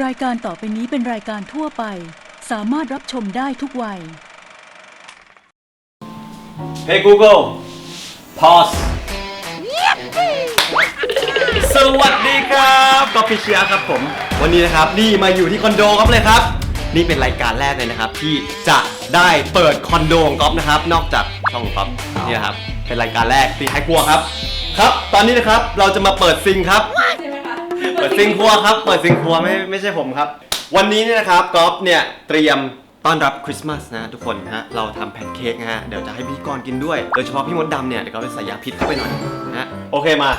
รายการต่อไปนี้เป็นรายการทั่วไป สามารถรับชมได้ทุกวัย Hey Google pause สวัสดีครับกอฟฟิเชียครับผม วันนี้นะครับนี่มาอยู่ที่คอนโดก๊อฟเลยครับ นี่เป็นรายการแรกเลยนะครับ ที่จะได้เปิดคอนโดของก๊อฟนะครับ นอกจากช่องก๊อฟนี่นะครับเป็นรายการแรกตีท้ายครัวครับ ครับ ตอนนี้นะครับเราจะมาเปิดซิงครับเปิดซิงครัวครับ เปิดซิงครัวไม่ไม่ใช่ผมครับ วันนี้เนี่ยนะครับกอล์ฟเนี่ยเตรียมต้อนรับคริสต์มาสนะทุกคนนะฮะ เราทำแพนเค้กนะฮะ เดี๋ยวจะให้พธี่กรกินด้วย โดยเฉพาะพี่มดดำเนี่ยเดี๋ยวก็ไปใส่ยาพิษเข้าไปหน่อยนะฮะโอเคมา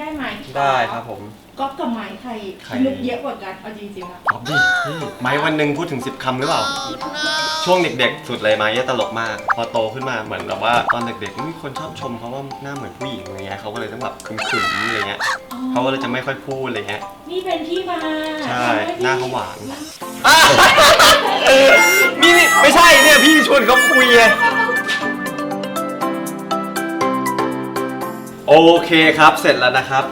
ได้ไหมได้ครับผม ก๊อฟกับไม้ใครใคร ลึกเยอะกว่ากันเอาจริงๆอะตอบดิไม้วันหนึ่งพูดถึง 10 คำหรือเปล่า ช่วงเด็กๆ สุดเลยไม้ตลกมาก พอโตขึ้นมาเหมือนแบบว่าตอนเด็กๆมีคนชอบชมเขาว่าหน้าเหมือนผู้หญิงอะไรเงี้ยเขาก็เลยต้องแบบขึมๆอะไรเงี้ยเขาก็เลยจะไม่ค่อยพูดอะไรเงี้ย นี่เป็นที่มาใช่หน้าเขาหวาน นี่นี่ไม่ใช่เนี่ยพี่ชวนเขาคุยไง โอเคครับ เสร็จแล้วนะครับ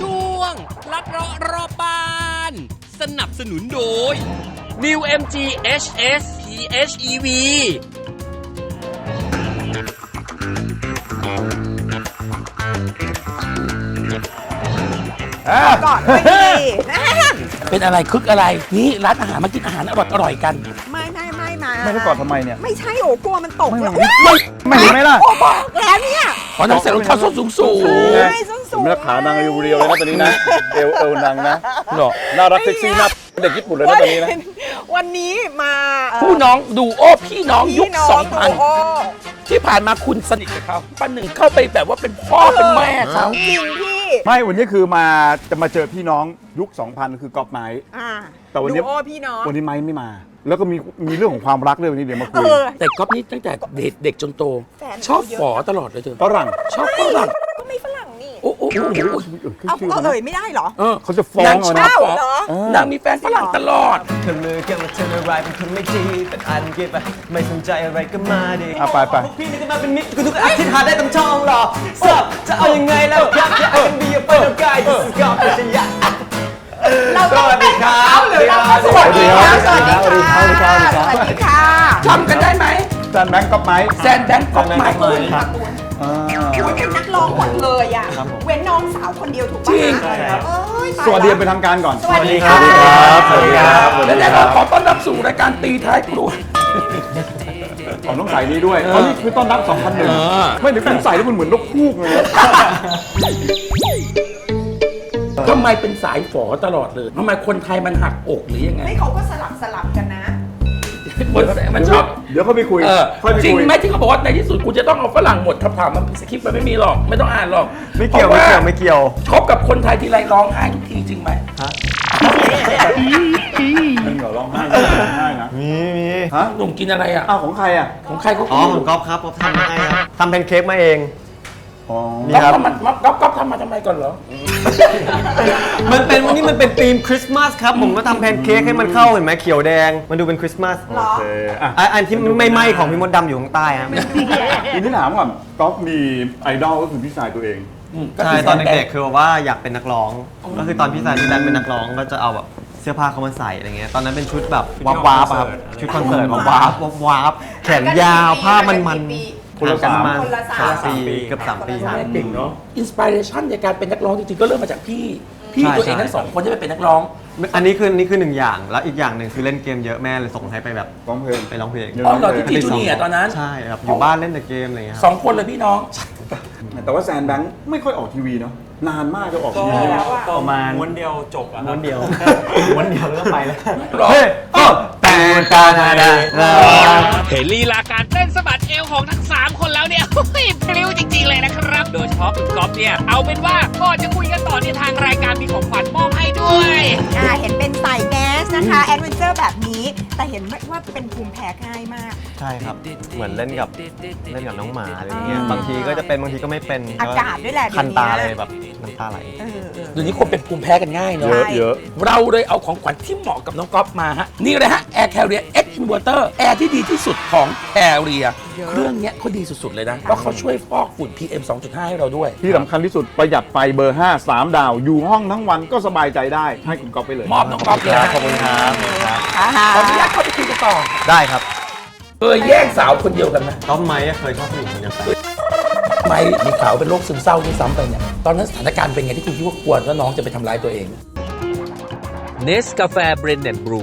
ช่วง ลัดเลาะรอบบ้าน สนับสนุนโดย New MG HS PHEV ก่อนไม่ดีเป็นอะไรคึกอะไรนี่ร้านอาหารมากินอาหารอร่อยอร่อยกันไม่ไม่ไม่มาไม่ได้กอดทำไมเนี่ย ไม่ใช่โอ้กลัวมันตกไม่แล้วไม่ไม่เห็นไหมล่ะ โอ้บอกแล้วเนี่ยขอนักใส่รองเท้าส้นสูงสูงใช่ส้นสูผมงรักขานางเรียวๆเลยนะตอนนี้นะ เอวเอวนางนะหรอน่ารักเซ็กซี่น่าเด็กญี่ปุ่นเลยนะตอนนี้นะ วันนี้มาเอ่อผู้น้องดูโอ้พี่น้องยุคพี่น้สองพันดูโอที่ผ่านมาคุณสนิทกับเขาปันหนึ่งเข้าไปแบบว่าเป็นพ่อเป็นแม่เขาจริงพี่ ไม่วันนี้คือมาจะมาเจอพี่น้องยุค 2000 คือกอบไม้ อ่าแต่วันนี้ ดูโอพี่น้องวันนี้ไม้ไม่มา แล้วก็มีมีเรื่องของความรักด้วยวันนี้เดี๋ยวมาเอคุยอ แต่ก๊อฟนี่ตั้งแต่เด็กเด็กจนโต แฟนชอบเยอะ ฝอตลอดเลยเธอฝรั่ง ชอบฝรั่ง ก็ไม่ฝรั่ง เอาชื่อเอาเขาเอ่ยไม่ได้เหรอ เออเขาจะฟ้องนางเอาชนะอบฝอเหรอ นางมีแฟนฝรั่งตลอด เธอมือแค่ว่าเธอไม่ร้ายเป็นคนไม่ดีเป็นอันเก็บไม่สนใจอะไรก็มาดิอะไปไปพี่นี่ก็มาเป็นมิตรกูทุกอาทิตย์หาได้ตั้งช่องหรอสับจะเอายังไงแล้วครับจะเอาเป็นบีกับเป็นกายจะสกอบเป็นยาเราสวัสดีครับหรือเราสวัสดีค่ะสวัสดีค่ะสวัสดีครับสวัสดีครับสวัสดีค่ะจำกันได้ไหมแซนแบงก์กอบไม้แซนแบงก์ก๊อฟไม้แซนแบงก์ ก๊อฟไม้คุณอ่าโอ้ยเป็นนักร้องหมดเลยอะเว้นน้องสาวคนเดียวถูกจริป่ะง คะเอ้ยตายสวัสดีแล้วเป็นทางการก่อนสวัสดีค่ะสวัสดีครับ สวัสดีครับ และแน่นอนขอต้อนรับสู่รายการตีท้ายครัวของต้องใส่นี้ด้วยอ๋อนี่คือต้อนรับ2001อไม่เดี๋ยวคุณใส่แล้วมันเหมือนนกคูกเลยนะทำไมเป็นสายฝอตลอดเลยทำไมคนไทยมันหักอกหรือยังไง ไม่เขาก็สลับสลับกันนะคนมันชอบ เดี๋ยวเขาไปคุยเออค่อยไปจริงคุยไหมที่เขาบอกว่าในที่สุดกูจะต้องเอาฝรั่งหมดคำถามมันสคริปต์มันไม่มีหรอกไม่ต้องอ่านหรอกไม่เกี่ยวพไม่ราะาเกี่ยวไม่เกี่ยวคบกับคนไทยทีไรร้องไห้ทุกทีจริงไหมจริงเหรอร้องไห้ร้องไห้นะมีมีฮะหนุ่มกินอะไรอะอ้าวของใครอะของใครเขาอ๋อกินผมก๊อฟครับผมทำให้ครับทำแพนเค้กมาเอง อ๋อนี่ก๊อฟครับทำมันก๊อฟก๊อฟทำมาทำไมก่อนเหรอ มันเป็นวันนี้มันเป็นธีมคริสต์มาสครับ ผมก็ทำแพนเค้กให้มันเข้าเห็นไหมเขียวแดง มันดูเป็นคริสต์มาสเหรอ โอเคอะอะอันที่ไม่ไหม้ของพี่มดดำอยู่ข้างใต้ครับทีนี้ถามก่อนก๊อฟมีไอดอลก็คือพี่ชายตัวเองใช่ตอนเด็กๆคือแบบว่าอยากเป็นนักร้อง ก็คือตอนพี่สายพี่แดนเป็นนักร้องก็จะเอาแบบเสื้อผ้าเขามาใส่อะไรเงี้ยตอนนั้นเป็นชุดแบบวับวับๆอะครับชุดคอนเสิร์ตวับวับวับวับๆแขนยาวผ้ามันมัน คนละสามห่งกัคนละสามสาม ปีเกือบสามปีครับเก่งเนาะ อินสปิเรชันในการเป็นนักร้องจริงๆก็เริ่มมาจากพี่ พี่ใช่ตัวเองใช่ ทั้งสองคนที่ไปเป็นนักร้อง อันนี้คืออันนี้คือหนึ่งอย่าง แล้วอีกอย่างหนึ่งคือเล่นเกมเยอะแม่เลยส่งให้ไปแบบร้องเพลง ไปร้องเพลงอ๋อเหรอที่พี่จูเนียร์ตอนนั้น ใช่ครับอยู่บ้านเล่นแต่เกมอะไรเงี้ยคสรับองคนเลยพี่น้อง แต่ว่าแซนแบงค์ไม่ค่อยออกทีวีเนาะนานมากจะออกทีวี แล้วอะ ประมาณม้วนเดียวจบอะครับ ม้วนเดียวม้วนเดียวแล้วก็ไปแล้วหรอเฮ้ยโอ้แต่ตาดาดาเห็นลีลาการเต้นสะบัดเอวของทั้ง 3 คนแล้วเนี่ยโอ้ยพริ้วจริงๆเลยนะครับ โดยเฉพาะคุณก๊อฟเนี่ย เอาเป็นว่าก่อนจะคุยกันต่อเนี่ยทางรายการมีของขวัญมอบให้ด้วย อ่า เห็นเป็นสายแก๊ส นะคะ แอดเวนเจอร์แบบนี้ แต่เห็นว่าเป็นภูมิแพ้ง่ายมาก ใช่ครับ เหมือนเล่นกับเล่นกับน้องหมาอะไรอย่างเงี้ยอ่าบางทีก็จะเป็นบางทีก็ไม่เป็นอากาศด้วยแหละคันตาเดี๋เลยวยนี้แบบน้ำตาไหลเออเออ เดี๋ยวนี้คนเป็นภูมิแพ้กันง่ายเนอะเยอะเยอะเราเลยเอาของขวัญที่เหมาะกับน้องก๊อฟมาฮะ นี่เลยฮะ Air Carrier X Inverter แอร์ที่ดีที่สุดของ Carrier เครื่องเนี้ยเขาดีสุดๆเลยนะ เพราะเขาช่วยฟอกฝุ่น PM 2.5 ให้เราด้วย ที่สำคัญที่สุดประหยัดไฟเบอร์ 5 3 ดาว อยู่ห้องทั้งวันก็สบายใจได้ให้คุณก๊อฟไปเลยมอบน้องก๊อฟเลยนะขอบคุณครับอ่าฮะขออนุญาตเข้าไปคุยกันต่อได้ครับเคยแย่งสาวคนเดียวกันไหมต้อมไม้เคยชอบผู้หญิงคนเดียวกันไม่มีข่าวเป็นโรคซึมเศร้าด้วยซ้ำไปเนี่ยตอนนั้นสถานการณ์เป็นไงที่คุณคิดว่ากลัวว่าน้องจะไปทำร้ายตัวเอง เนสกาแฟเบรนด์บรู